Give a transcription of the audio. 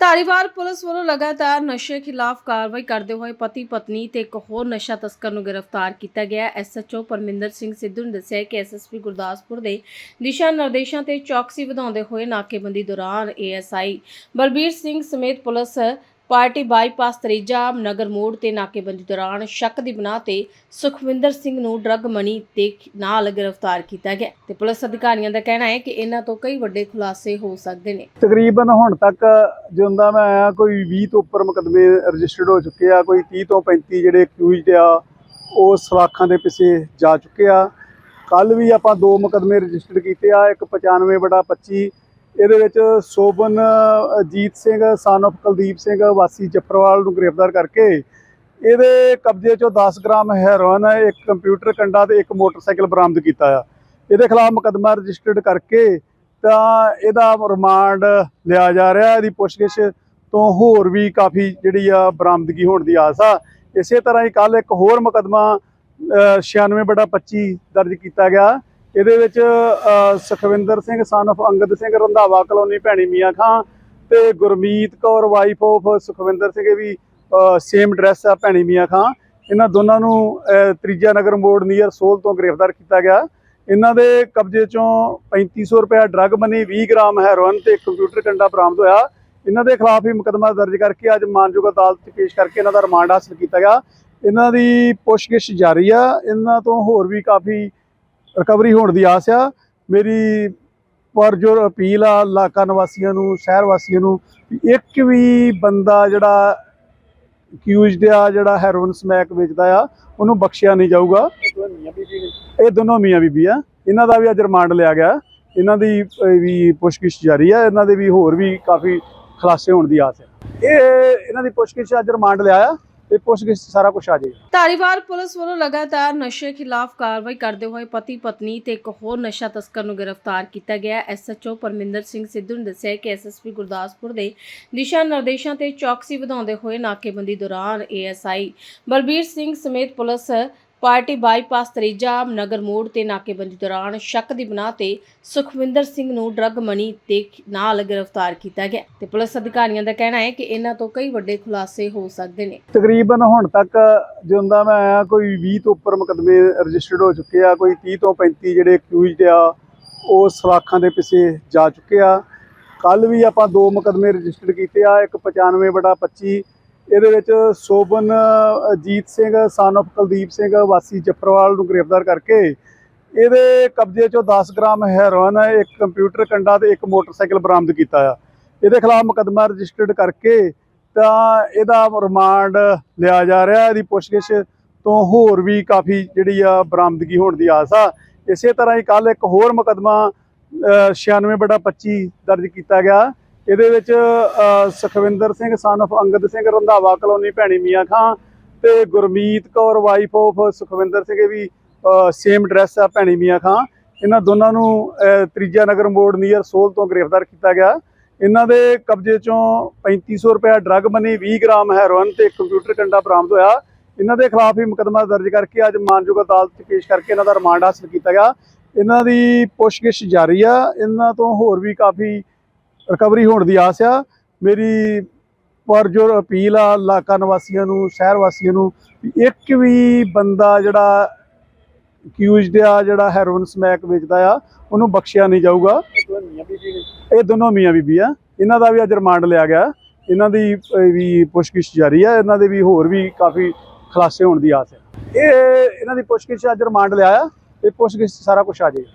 Dhariwal police ਵੱਲੋਂ ਲਗਾਤਾਰ ਨਸ਼ੇ ਖਿਲਾਫ ਕਾਰਵਾਈ ਕਰਦੇ ਹੋਏ ਪਤੀ ਪਤਨੀ ਤੇ ਇੱਕ ਹੋਰ ਨਸ਼ਾ ਤਸਕਰ ਨੂੰ ਗ੍ਰਿਫਤਾਰ ਕੀਤਾ ਗਿਆ। ਐਸਐਚਓ ਪਰਮਿੰਦਰ ਸਿੰਘ ਸਿੱਧੂ ਨੇ ਦੱਸਿਆ ਕਿ ਐਸਐਸਪੀ ਗੁਰਦਾਸਪੁਰ ਦੇ ਦਿਸ਼ਾ ਨਿਰਦੇਸ਼ਾਂ ਤੇ ਚੌਕਸੀ ਵਧਾਉਂਦੇ ਹੋਏ ਨਾਕੇਬੰਦੀ ਦੌਰਾਨ ਏਐਸਆਈ ਬਲਬੀਰ ਸਿੰਘ ਸਮੇਤ police party bypass Tarija Nagar ਮੋੜ ਤੇ ਨਾਕੇਬੰਦੀ ਦੌਰਾਨ ਸ਼ੱਕ ਦੀ ਬਣਾ ਤੇ ਸੁਖਵਿੰਦਰ ਸਿੰਘ ਨੂੰ ਡਰੱਗ ਮਨੀ ਦੇ ਨਾਲ ਗ੍ਰਿਫਤਾਰ ਕੀਤਾ ਗਿਆ ਤੇ ਪੁਲਿਸ ਅਧਿਕਾਰੀਆਂ ਦਾ ਕਹਿਣਾ ਹੈ ਕਿ ਇਹਨਾਂ ਤੋਂ ਕਈ ਵੱਡੇ ਖੁਲਾਸੇ ਹੋ ਸਕਦੇ ਨੇ। ਤਕਰੀਬਨ ਹੁਣ ਤੱਕ ਜਿਉਂਦਾ ਮੈਂ ਆਇਆ ਕੋਈ 20 ਤੋਂ ਉੱਪਰ ਮੁਕਦਮੇ ਰਜਿਸਟਰਡ ਹੋ ਚੁੱਕੇ ਆ, ਕੋਈ 30 ਤੋਂ 35 ਜਿਹੜੇ ਅਕਿਊਜ਼ਡ ਆ, ਉਹ ਸਲਾਖਾਂ ਦੇ ਪਿੱਛੇ ਜਾ ਚੁੱਕੇ ਆ। ਕੱਲ ਵੀ ਆਪਾਂ ਦੋ ਮੁਕਦਮੇ ਰਜਿਸਟਰ ਕੀਤੇ ਆ, ਇੱਕ 95 ਬਟਾ 25 ਇਹਦੇ ਵਿੱਚ ਸੋਬਨ ਅਜੀਤ ਸਿੰਘ ਸਨ of ਕੁਲਦੀਪ ਸਿੰਘ, ਵਾਸੀ ਜਫਰਵਾਲ ਨੂੰ ਗ੍ਰਿਫਤਾਰ ਕਰਕੇ ਇਹਦੇ ਕਬਜ਼ੇ ਚੋਂ 10 ਗ੍ਰਾਮ ਹੈਰੋਇਨ, ਇੱਕ ਕੰਪਿਊਟਰ ਕੰਡਾ ਤੇ ਇੱਕ ਮੋਟਰਸਾਈਕਲ ਬਰਾਮਦ ਕੀਤਾ ਆ। ਇਹਦੇ ਖਿਲਾਫ ਮੁਕਦਮਾ ਰਜਿਸਟਰਡ ਕਰਕੇ ਤਾਂ ਇਹਦਾ ਰਿਮਾਂਡ ਲਿਆ ਜਾ ਰਿਹਾ। ਇਹਦੀ ਪੁੱਛਗਿੱਛ ਤੋਂ ਹੋਰ ਵੀ ਕਾਫੀ ਜਿਹੜੀ ਆ ਬਰਾਮਦਗੀ ਹੋਣ ਦੀ ਆਸ ਆ। ਇਸੇ ਤਰ੍ਹਾਂ ਹੀ ਕੱਲ ਇੱਕ ਹੋਰ ਮੁਕਦਮਾ 96 ਬਟਾ 25 ਦਰਜ ਕੀਤਾ ਗਿਆ। ਇਹਦੇ ਵਿੱਚ Sukhwinder Singh son of Angad Singh Randhawa colony Bhaini Mian Khan ਤੇ ਗੁਰਮੀਤ ਕੌਰ ਵਾਈਫ ਆਫ ਸੁਖਵਿੰਦਰ ਸਿੰਘ ਵੀ ਸੇਮ ਐਡਰੈਸ ਆ ਭੈਣੀ ਮੀਆਂ ਖਾਂ। ਇਹਨਾਂ ਦੋਨਾਂ ਨੂੰ ਅ, ਤ੍ਰਿਜਾ ਨਗਰ ਮੋੜ ਨੀਅਰ ਸੋਲ ਤੋਂ ਗ੍ਰਿਫਤਾਰ ਕੀਤਾ ਗਿਆ। ਇਹਨਾਂ ਦੇ ਕਬਜ਼ੇ ਚੋਂ 3500 ਰੁਪਏ ਡਰੱਗ ਮਨੀ 20 ਗ੍ਰਾਮ ਹੈਰੋਇਨ ਤੇ ਕੰਪਿਊਟਰ ਕੰਡਾ ਬਰਾਮਦ ਹੋਇਆ। ਇਹਨਾਂ ਦੇ ਖਿਲਾਫ ਹੀ ਮੁਕਦਮਾ ਦਰਜ ਕਰਕੇ ਅੱਜ ਮਾਨਯੋਗ ਅਦਾਲਤ 'ਚ ਪੇਸ਼ ਕਰਕੇ ਇਹਨਾਂ ਦਾ ਰਿਮਾਂਡ ਹਾਸਲ ਕੀਤਾ ਗਿਆ। ਇਹਨਾਂ ਦੀ ਪੁੱਛਗਿੱਛ ਜਾਰੀ ਆ। ਇਹਨਾਂ ਤੋਂ ਹੋਰ ਵੀ ਕਾਫੀ ਰਿਕਵਰੀ ਹੋਣ ਦੀ ਆਸ ਆ। ਮੇਰੀ ਪਰ ਜੋ ਅਪੀਲ ਆ ਇਲਾਕਾ ਨਿਵਾਸੀਆਂ ਨੂੰ, ਸ਼ਹਿਰ ਵਾਸੀਆਂ ਨੂੰ, ਵੀ ਇੱਕ ਵੀ ਬੰਦਾ ਜਿਹੜਾ ਅਕਿਊਜ਼ਡ ਆ, ਜਿਹੜਾ ਹੈਰੋਇਨ ਸਮੈਕ ਵੇਚਦਾ ਆ, ਉਹਨੂੰ ਬਖਸ਼ਿਆ ਨਹੀਂ ਜਾਊਗਾ। ਇਹ ਦੋਨੋਂ ਮੀਆਂ ਬੀਬੀ ਆ। ਇਹਨਾਂ ਦਾ ਵੀ ਅੱਜ ਰਿਮਾਂਡ ਲਿਆ ਗਿਆ। ਇਹਨਾਂ ਦੀ ਵੀ ਪੁੱਛਗਿੱਛ ਜਾਰੀ ਆ। ਇਹਨਾਂ ਦੇ ਵੀ ਹੋਰ ਵੀ ਕਾਫੀ ਖੁਲਾਸੇ ਹੋਣ ਦੀ ਆਸ ਹੈ ਇਹ, ਇਹਨਾਂ ਦੀ ਪੁੱਛਗਿੱਛ ਅੱਜ ਰਿਮਾਂਡ ਲਿਆ ਆ। ਤੇ ਪੁੱਛਗਿੱਛ ਸਾਰਾ ਕੁਝ ਆ ਜਾਏਗਾ। ਧਾਰੀਵਾਲ ਪੁਲਿਸ ਵੱਲੋਂ ਲਗਾਤਾਰ ਨਸ਼ੇ ਖਿਲਾਫ ਕਾਰਵਾਈ ਕਰਦੇ ਹੋਏ ਪਤੀ ਪਤਨੀ ਤੇ ਇੱਕ ਹੋਰ ਨਸ਼ਾ ਤਸਕਰ ਨੂੰ ਗ੍ਰਿਫਤਾਰ ਕੀਤਾ ਗਿਆ। ਐਸਐਚਓ ਪਰਮਿੰਦਰ ਸਿੰਘ ਸਿੱਧੂ ਨੇ ਦੱਸਿਆ ਕਿ ਐਸਐਸਪੀ ਗੁਰਦਾਸਪੁਰ ਦੇ ਦਿਸ਼ਾ ਨਿਰਦੇਸ਼ਾਂ ਤੇ ਚੌਕਸੀ ਵਧਾਉਂਦੇ ਹੋਏ ਨਾਕੇਬੰਦੀ ਦੌਰਾਨ ਏਐਸਆਈ ਬਲਬੀਰ ਸਿੰਘ ਸਮੇਤ police party bypass Tarija Nagar ਮੋੜ ਤੇ ਨਾਕੇਬੰਦੀ ਦੌਰਾਨ ਸ਼ੱਕ ਦੀ ਬਣਾ ਤੇ ਸੁਖਵਿੰਦਰ ਸਿੰਘ ਨੂੰ ਡਰੱਗ ਮਨੀ ਦੇ ਨਾਲ ਗ੍ਰਿਫਤਾਰ ਕੀਤਾ ਗਿਆ ਤੇ ਪੁਲਿਸ ਅਧਿਕਾਰੀਆਂ ਦਾ ਕਹਿਣਾ ਹੈ ਕਿ ਇਹਨਾਂ ਤੋਂ ਕਈ ਵੱਡੇ ਖੁਲਾਸੇ ਹੋ ਸਕਦੇ ਨੇ। ਤਕਰੀਬਨ ਹੁਣ ਤੱਕ ਜਿਉਂਦਾ ਮੈਂ ਆਇਆ, ਕੋਈ 20 ਤੋਂ ਉੱਪਰ ਮੁਕਦਮੇ ਰਜਿਸਟਰਡ ਹੋ ਚੁੱਕੇ ਆ, ਕੋਈ 30 ਤੋਂ 35 ਜਿਹੜੇ ਅਕਿਊਜ਼ਡ ਆ, ਉਹ ਸਲਾਖਾਂ ਦੇ ਪਿੱਛੇ ਜਾ ਚੁੱਕੇ ਆ। ਕੱਲ ਵੀ ਆਪਾਂ ਦੋ ਮੁਕਦਮੇ ਰਜਿਸਟਰ ਕੀਤੇ ਆ, ਇੱਕ 95 ਬਟਾ 25 ਇਹਦੇ ਵਿੱਚ ਸੋਬਨ, ਅਜੀਤ ਸਿੰਘ ਸਨ of ਕੁਲਦੀਪ ਸਿੰਘ, ਵਾਸੀ ਜਫਰਵਾਲ ਨੂੰ ਗ੍ਰਿਫਤਾਰ ਕਰਕੇ ਇਹਦੇ ਕਬਜ਼ੇ ਚੋਂ 10 ਗ੍ਰਾਮ ਹੈਰੋਇਨ, ਇੱਕ ਕੰਪਿਊਟਰ ਕੰਡਾ ਤੇ ਇੱਕ ਮੋਟਰਸਾਈਕਲ ਬਰਾਮਦ ਕੀਤਾ ਆ। ਇਹਦੇ ਖਿਲਾਫ ਮੁਕਦਮਾ ਰਜਿਸਟਰਡ ਕਰਕੇ ਤਾਂ ਇਹਦਾ ਰਿਮਾਂਡ ਲਿਆ ਜਾ ਰਿਹਾ ਇਹਦੀ ਪੁੱਛਗਿੱਛ ਤੋਂ ਹੋਰ ਵੀ ਕਾਫੀ ਜਿਹੜੀ ਆ ਬਰਾਮਦਗੀ ਹੋਣ ਦੀ ਆਸ ਆ। ਇਸੇ ਤਰ੍ਹਾਂ ਹੀ ਕੱਲ ਇੱਕ ਹੋਰ ਮੁਕਦਮਾ 96 ਬਟਾ 25 ਦਰਜ ਕੀਤਾ ਗਿਆ। ਇਹਦੇ ਵਿੱਚ Sukhwinder Singh son of Angad Singh Randhawa colony Bhaini Mian Khan ਤੇ ਗੁਰਮੀਤ ਕੌਰ ਵਾਈਫ ਆਫ ਸੁਖਵਿੰਦਰ ਸਿੰਘ ਵੀ ਸੇਮ ਐਡਰੈਸ ਆ ਭੈਣੀ ਮੀਆਂ ਖਾਂ। ਇਹਨਾਂ ਦੋਨਾਂ ਨੂੰ ਅ, ਤ੍ਰਿਜਾ ਨਗਰ ਮੋੜ ਨੀਅਰ ਸੋਲ ਤੋਂ ਗ੍ਰਿਫਤਾਰ ਕੀਤਾ ਗਿਆ। ਇਹਨਾਂ ਦੇ ਕਬਜ਼ੇ ਚੋਂ 3500 ਰੁਪਏ ਡਰੱਗ ਮਨੀ 20 ਗ੍ਰਾਮ ਹੈਰੋਇਨ ਤੇ ਕੰਪਿਊਟਰ ਕੰਡਾ ਬਰਾਮਦ ਹੋਇਆ। ਇਹਨਾਂ ਦੇ ਖਿਲਾਫ ਹੀ ਮੁਕਦਮਾ ਦਰਜ ਕਰਕੇ ਅੱਜ ਮਾਨਯੋਗ ਅਦਾਲਤ 'ਚ ਪੇਸ਼ ਕਰਕੇ ਇਹਨਾਂ ਦਾ ਰਿਮਾਂਡ ਹਾਸਲ ਕੀਤਾ ਗਿਆ। ਇਹਨਾਂ ਦੀ ਪੁੱਛਗਿੱਛ ਜਾਰੀ ਆ। ਇਹਨਾਂ ਤੋਂ ਹੋਰ ਵੀ ਕਾਫੀ ਰਿਕਵਰੀ ਹੋਣ ਦੀ ਆਸ ਆ। ਮੇਰੀ ਪਰ ਜੋ ਅਪੀਲ ਆ ਇਲਾਕਾ ਨਿਵਾਸੀਆਂ ਨੂੰ, ਸ਼ਹਿਰ ਵਾਸੀਆਂ ਨੂੰ ਇੱਕ ਵੀ ਬੰਦਾ ਜਿਹੜਾ ਅਕਿਊਜ਼ਡ ਆ, ਜਿਹੜਾ ਹੈਰੋਇਨ ਸਮੈਕ ਵੇਚਦਾ ਆ, ਉਹਨੂੰ ਬਖਸ਼ਿਆ ਨਹੀਂ ਜਾਊਗਾ। ਇਹ ਦੋਨੋਂ ਮੀਆਂ ਬੀਬੀ ਆ। ਇਹਨਾਂ ਦਾ ਵੀ ਅੱਜ ਰਿਮਾਂਡ ਲਿਆ ਗਿਆ। ਇਹਨਾਂ ਦੀ ਵੀ ਪੁੱਛਗਿੱਛ ਜਾਰੀ ਆ। ਇਹਨਾਂ ਦੇ ਵੀ ਹੋਰ ਵੀ ਕਾਫੀ ਖੁਲਾਸੇ ਹੋਣ ਦੀ ਆਸ ਹੈ ਇਹ, ਇਹਨਾਂ ਦੀ ਪੁੱਛਗਿੱਛ ਅੱਜ ਰਿਮਾਂਡ ਲਿਆ ਆ। ਇਹ ਪੁੱਛਗਿੱਛ ਸਾਰਾ ਕੁਝ ਆ ਜਾਏਗਾ।